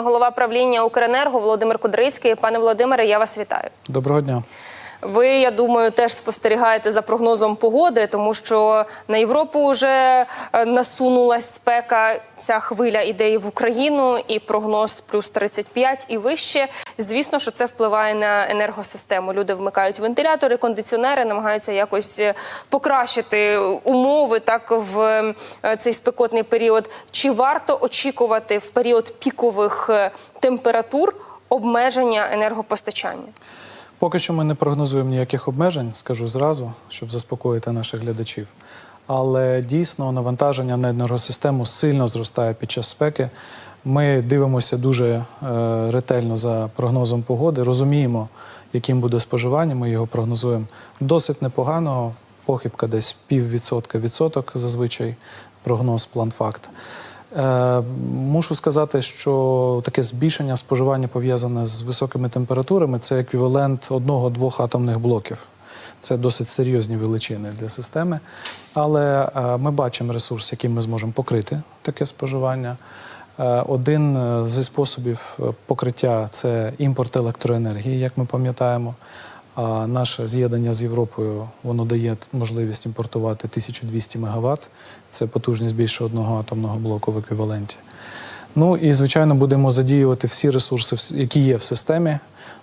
Голова правління Укренерго Володимир Кудрицький. Пане Володимире, я вас вітаю. Доброго дня. Ви, я думаю, теж спостерігаєте за прогнозом погоди, тому що на Європу вже е, насунулась спека. Ця хвиля іде і в Україну, і прогноз плюс 35 і вище. Звісно, що це впливає на енергосистему. Люди вмикають вентилятори, кондиціонери, намагаються якось е, покращити умови так в е, цей спекотний період. Чи варто очікувати в період пікових температур обмеження енергопостачання? Поки що ми не прогнозуємо ніяких обмежень, скажу зразу, щоб заспокоїти наших глядачів. Але дійсно навантаження на енергосистему сильно зростає під час спеки. Ми дивимося дуже е, ретельно за прогнозом погоди, розуміємо, яким буде споживання. Ми його прогнозуємо досить непогано. Похибка десь піввідсотка відсоток, зазвичай прогноз, план факт. Е, Мушу сказати, що таке збільшення споживання пов'язане з високими температурами це еквівалент одного-двох атомних блоків. Це досить серйозні величини для системи. Але е, ми бачимо ресурс, яким ми зможемо покрити таке споживання. Е, Один зі способів покриття це імпорт електроенергії, як ми пам'ятаємо. А наше з'єднання з Європою воно дає можливість імпортувати 1200 МВт. Це потужність більше одного атомного блоку в еквіваленті. Ну і звичайно будемо задіювати всі ресурси, які є в системі,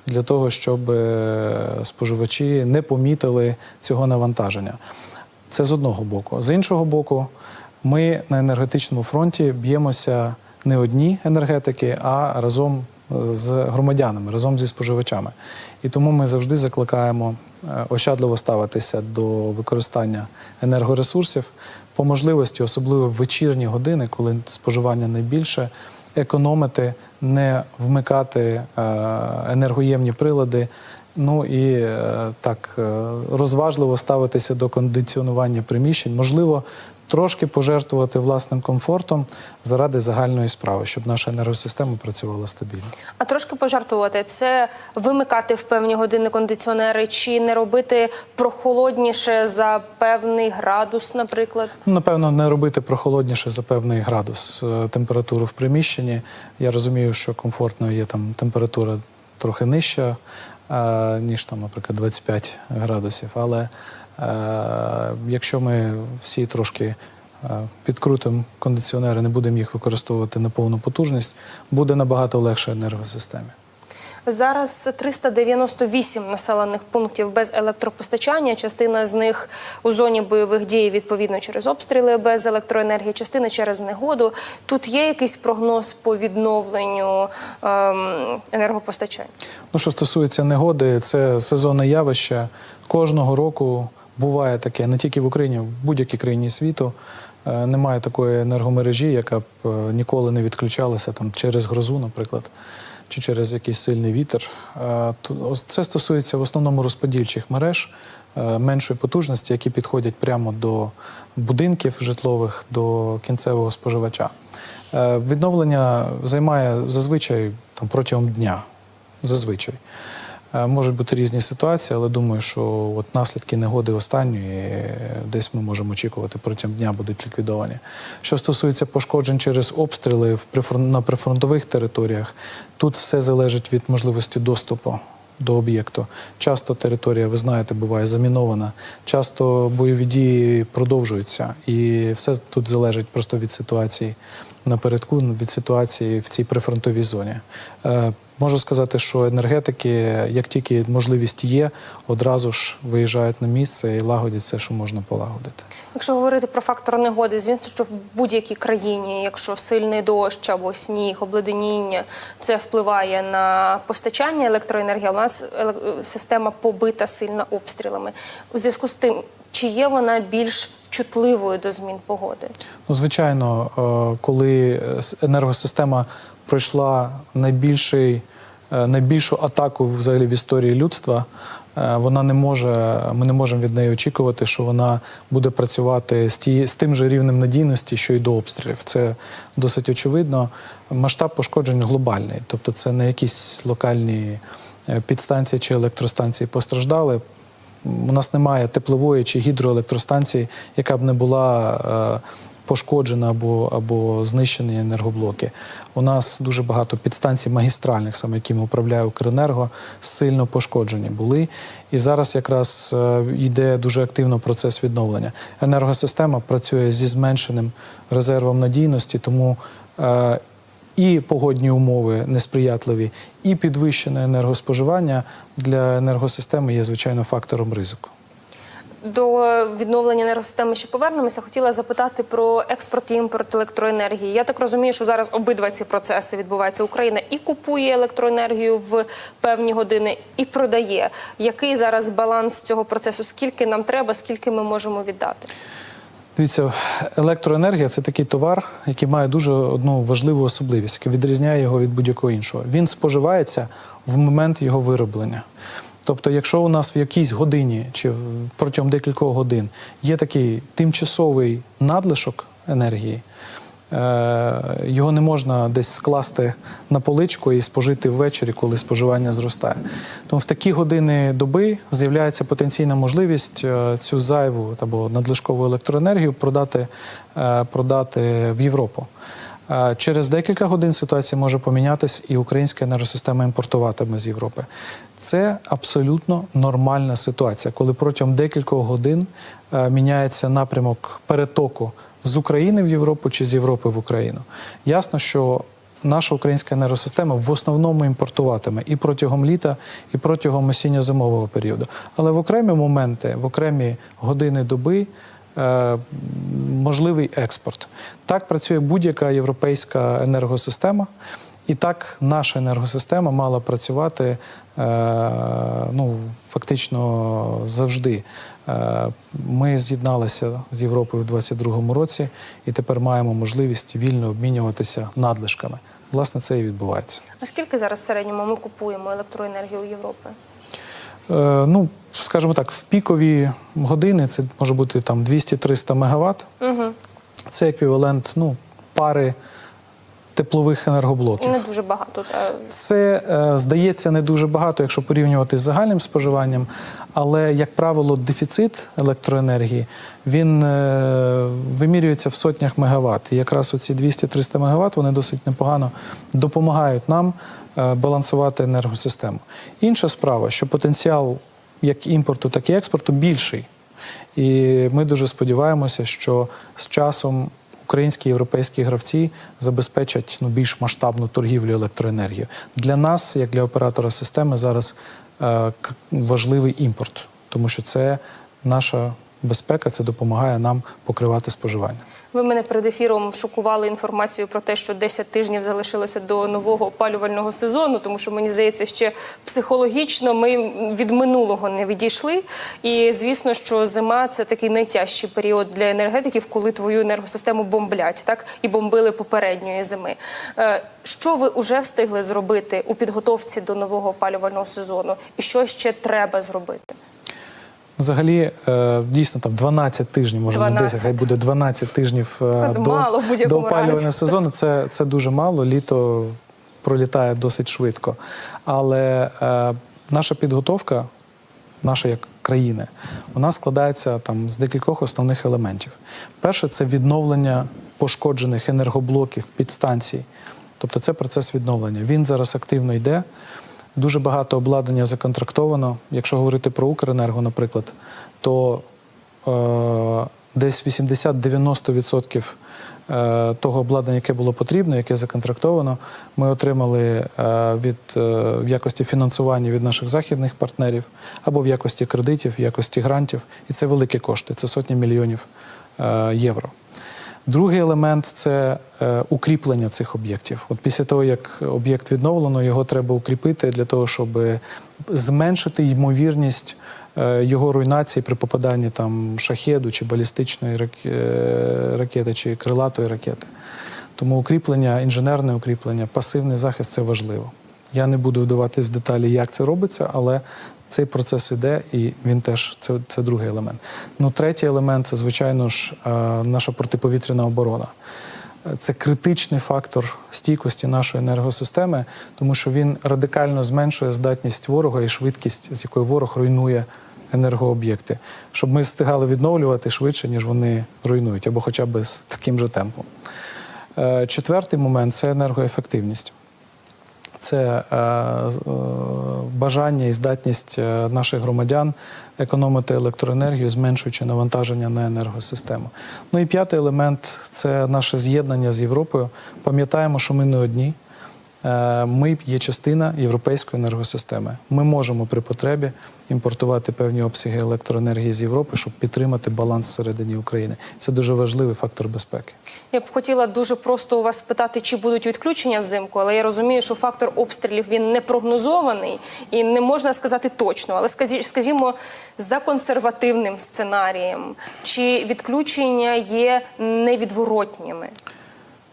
для того, щоб е, споживачі не помітили цього навантаження. Це з одного боку. З іншого боку, ми на енергетичному фронті б'ємося не одні енергетики, а разом з громадянами, разом зі споживачами. І тому ми завжди закликаємо е, ощадливо ставитися до використання енергоресурсів по можливості, особливо в вечірні години, коли споживання найбільше, економити, не вмикати е, енергоємні прилади. Ну і е, так е, розважливо ставитися до кондиціонування приміщень, можливо, трошки пожертвувати власним комфортом заради загальної справи, щоб наша енергосистема працювала стабільно. А трошки пожартувати це вимикати в певні години кондиціонери, чи не робити прохолодніше за певний градус, наприклад. Ну, Напевно, не робити прохолодніше за певний градус е, температури в приміщенні. Я розумію, що комфортно є там температура трохи нижча, ніж там, наприклад, 25 градусів. Але е, якщо ми всі трошки е, підкрутимо кондиціонери, не будемо їх використовувати на повну потужність, буде набагато легше енергосистемі. Зараз 398 населених пунктів без електропостачання. Частина з них у зоні бойових дій відповідно через обстріли без електроенергії, частина через негоду. Тут є якийсь прогноз по відновленню ем, енергопостачання. Ну, що стосується негоди, це сезонне явище. Кожного року буває таке не тільки в Україні, в будь-якій країні світу. Е, Немає такої енергомережі, яка б е, ніколи не відключалася там через грозу, наприклад, чи через якийсь сильний вітер. Е, Це стосується в основному розподільчих мереж е, меншої потужності, які підходять прямо до будинків житлових, до кінцевого споживача. Е, Відновлення займає зазвичай там, протягом дня. Зазвичай. Е, Можуть бути різні ситуації, але думаю, що от наслідки негоди останньої е, десь ми можемо очікувати протягом дня будуть ліквідовані. Що стосується пошкоджень через обстріли на прифронтових територіях, тут все залежить від можливості доступу до об'єкту. Часто територія, ви знаєте, буває замінована, часто бойові дії продовжуються, і все тут залежить просто від ситуації напередку, від ситуації в цій прифронтовій зоні. Е, Можу сказати, що енергетики, як тільки можливість є, одразу ж виїжджають на місце і лагодять все, що можна полагодити. Якщо говорити про фактор негоди, звісно, що в будь-якій країні, якщо сильний дощ або сніг, обледеніння, це впливає на постачання електроенергії. У нас еле- система побита сильно обстрілами. У зв'язку з тим, чи є вона більш чутливою до змін погоди? Ну, звичайно, е, коли е, енергосистема пройшла найбільший, е, найбільшу атаку взагалі в історії людства, е, вона не може, ми не можемо від неї очікувати, що вона буде працювати з, ті, з тим же рівнем надійності, що й до обстрілів. Це досить очевидно. Масштаб пошкоджень глобальний, тобто це не якісь локальні е, підстанції чи електростанції постраждали. У нас немає теплової чи гідроелектростанції, яка б не була пошкоджена або, або знищені енергоблоки. У нас дуже багато підстанцій магістральних, саме якими управляє Укренерго, сильно пошкоджені були. І зараз якраз е, йде дуже активно процес відновлення. Енергосистема працює зі зменшеним резервом надійності, тому е, і погодні умови несприятливі, і підвищене енергоспоживання для енергосистеми є звичайно фактором ризику. До відновлення енергосистеми ще повернемося. Хотіла запитати про експорт і імпорт електроенергії. Я так розумію, що зараз обидва ці процеси відбуваються. Україна і купує електроенергію в певні години, і продає. Який зараз баланс цього процесу? Скільки нам треба, скільки ми можемо віддати? Дивіться, електроенергія це такий товар, який має дуже одну важливу особливість, яка відрізняє його від будь-якого іншого. Він споживається в момент його вироблення. Тобто, якщо у нас в якійсь годині чи протягом декількох годин є такий тимчасовий надлишок енергії, е, його не можна десь скласти на поличку і спожити ввечері, коли споживання зростає. Тому в такі години доби з'являється потенційна можливість е, цю зайву або надлишкову електроенергію продати, е, продати в Європу. Через декілька годин ситуація може помінятись, і українська енергосистема імпортуватиме з Європи. Це абсолютно нормальна ситуація, коли протягом декількох годин е, міняється напрямок перетоку з України в Європу чи з Європи в Україну. Ясно, що наша українська енергосистема в основному імпортуватиме і протягом літа, і протягом осінньо-зимового періоду. Але в окремі моменти, в окремі години доби можливий експорт. Так працює будь-яка європейська енергосистема. І так наша енергосистема мала працювати е, ну, фактично завжди. Е, Ми з'єдналися з Європою в 2022 році і тепер маємо можливість вільно обмінюватися надлишками. Власне, це і відбувається. А скільки зараз в середньому ми купуємо електроенергію у Європи? Е, Ну, скажімо так, в пікові години це може бути там 200-300 мегаватт. Угу. Це еквівалент ну, пари теплових енергоблоків. Не дуже багато. Та... Це е, здається не дуже багато, якщо порівнювати з загальним споживанням, але, як правило, дефіцит електроенергії він е, вимірюється в сотнях мегаватт. І якраз оці 200-300 мегаватт вони досить непогано допомагають нам балансувати енергосистему. Інша справа, що потенціал як імпорту, так і експорту більший. І ми дуже сподіваємося, що з часом українські і європейські гравці забезпечать ну, більш масштабну торгівлю електроенергією. Для нас, як для оператора системи, зараз е, важливий імпорт, тому що це наша безпека, це допомагає нам покривати споживання. Ви мене перед ефіром шокували інформацією про те, що 10 тижнів залишилося до нового опалювального сезону, тому що мені здається, ще психологічно ми від минулого не відійшли. І звісно, що зима це такий найтяжчий період для енергетиків, коли твою енергосистему бомблять, так і бомбили попередньої зими. Е, Що ви вже встигли зробити у підготовці до нового опалювального сезону, і що ще треба зробити? Взагалі, е, дійсно там 12 тижнів, може не 10, 12. хай буде 12 тижнів е, Це до, мало до опалювального разі. сезону. Це, це дуже мало. Літо пролітає досить швидко. Але е, наша підготовка, наша як країни, вона складається там з декількох основних елементів. Перше це відновлення пошкоджених енергоблоків підстанцій. Тобто це процес відновлення. Він зараз активно йде. Дуже багато обладнання законтрактовано. Якщо говорити про Укренерго, наприклад, то е, десь 80-90% е, того обладнання, яке було потрібно, яке законтрактовано, ми отримали е, від, е, в якості фінансування від наших західних партнерів або в якості кредитів, в якості грантів. І це великі кошти, це сотні мільйонів євро. Другий елемент це е, укріплення цих об'єктів. От після того, як об'єкт відновлено, його треба укріпити для того, щоб зменшити ймовірність е, його руйнації при попаданні там шахеду чи балістичної е, ракети, чи крилатої ракети. Тому укріплення, інженерне укріплення, пасивний захист це важливо. Я не буду вдаватись в деталі, як це робиться, але цей процес іде, і він теж це, це другий елемент. Ну, третій елемент це, звичайно ж, е, наша протиповітряна оборона. Це критичний фактор стійкості нашої енергосистеми, тому що він радикально зменшує здатність ворога і швидкість, з якою ворог руйнує енергооб'єкти, щоб ми встигали відновлювати швидше, ніж вони руйнують, або хоча б з таким же темпом. Е, Четвертий момент це енергоефективність. Це е, е, бажання і здатність е, наших громадян економити електроенергію, зменшуючи навантаження на енергосистему. Ну і п'ятий елемент це наше з'єднання з Європою. Пам'ятаємо, що ми не одні. Е, Ми є частина європейської енергосистеми. Ми можемо при потребі імпортувати певні обсяги електроенергії з Європи, щоб підтримати баланс всередині України. Це дуже важливий фактор безпеки. Я б хотіла дуже просто у вас спитати, чи будуть відключення взимку, але я розумію, що фактор обстрілів він не прогнозований і не можна сказати точно. Але скажімо, за консервативним сценарієм, чи відключення є невідворотніми?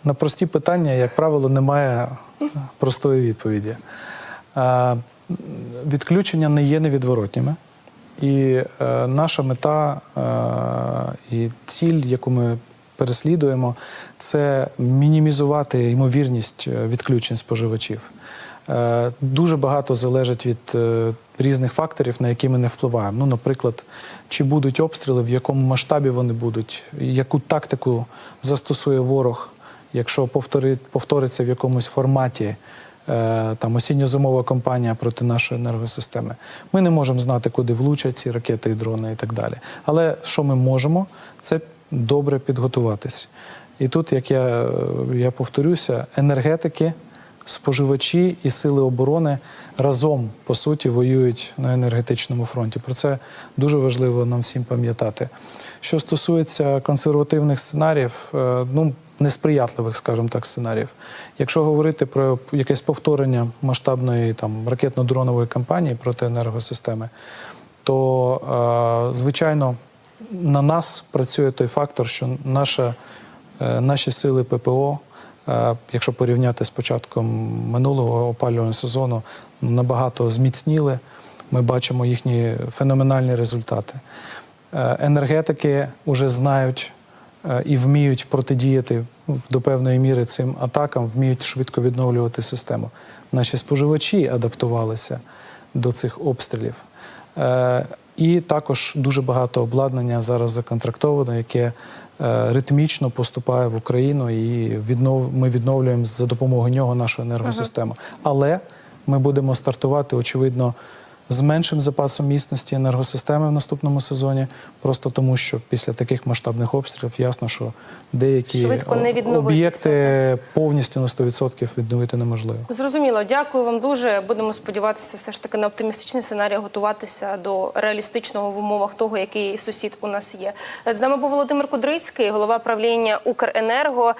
На прості питання, як правило, немає простої відповіді. Е, Відключення не є невідворотніми. І е, наша мета е, і ціль, яку ми переслідуємо, це мінімізувати ймовірність відключень споживачів. Дуже багато залежить від різних факторів, на які ми не впливаємо. Ну, наприклад, чи будуть обстріли, в якому масштабі вони будуть, яку тактику застосує ворог, якщо повтори- повториться в якомусь форматі е, там осінньо-зимова кампанія проти нашої енергосистеми. Ми не можемо знати, куди влучать ці ракети і дрони і так далі. Але що ми можемо, це добре підготуватись. І тут, як я, е, я повторюся, енергетики, споживачі і сили оборони разом по суті воюють на енергетичному фронті. Про це дуже важливо нам всім пам'ятати. Що стосується консервативних сценаріїв, е, ну несприятливих, скажімо так, сценаріїв. Якщо говорити про якесь повторення масштабної там ракетно-дронової кампанії проти енергосистеми, то е, звичайно на нас працює той фактор, що наша, е, наші сили ППО, е, якщо порівняти з початком минулого опалювального сезону, набагато зміцніли. Ми бачимо їхні феноменальні результати. Е, Енергетики вже знають і вміють протидіяти до певної міри цим атакам, вміють швидко відновлювати систему. Наші споживачі адаптувалися до цих обстрілів. Е, І також дуже багато обладнання зараз законтрактовано, яке е, ритмічно поступає в Україну, і віднов... ми відновлюємо за допомогою нього нашу енергосистему. Але ми будемо стартувати, очевидно, з меншим запасом міцності енергосистеми в наступному сезоні, просто тому, що після таких масштабних обстрілів ясно, що деякі не об'єкти повністю на 100% відновити неможливо. Зрозуміло, дякую вам дуже. Будемо сподіватися, все ж таки на оптимістичний сценарій готуватися до реалістичного в умовах того, який сусід у нас є. З нами був Володимир Кудрицький, голова правління Укренерго.